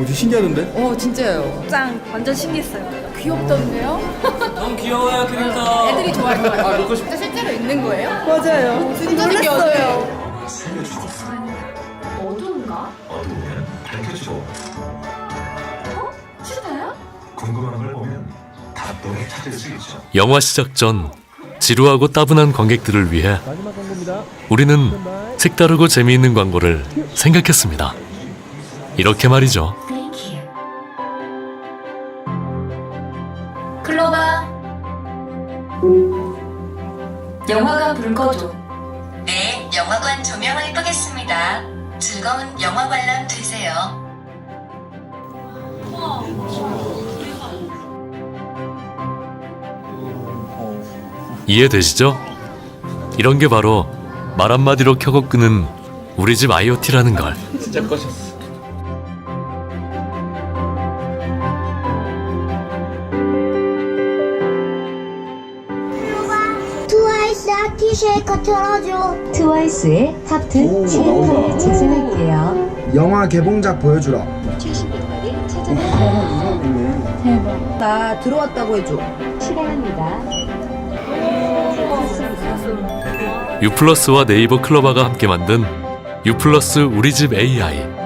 어디 신기하던데? 어 진짜요. 짱 완전 신기했어요. 귀엽던데요? 너무 귀여워요 캐릭터. 애들이 좋아할 것 같아요. 아 먹고 싶. 진짜 실제로 있는 거예요? 맞아요. 진짜 놀랐어요. 어두운가? 어두우면 밝혀지고 진짜요? 궁금한 걸 보면 답도 찾을 수 있죠. 영화 시작 전 지루하고 따분한 관객들을 위해 마지막 광고입니다. 우리는 색다르고 재미있는 광고를 생각했습니다. 이렇게 말이죠. 클로바. 영화관 불 꺼줘. 네, 영화관 조명을 끄겠습니다. 즐거운 영화 관람 되세요. 이해되시죠? 이런 게 바로 말 한마디로 켜고 끄는 우리 집 IoT라는 걸. 진짜 꺼셨어. 스 아티 쉐이커 틀어줘. 트와이스의 하트 오, 쉐이커 나온다. 재생할게요. 영화 개봉작 보여주라. 나 들어왔다고 해줘. 실행합니다. 유플러스와 네이버 클로바가 함께 만든 유플러스 우리 집 AI.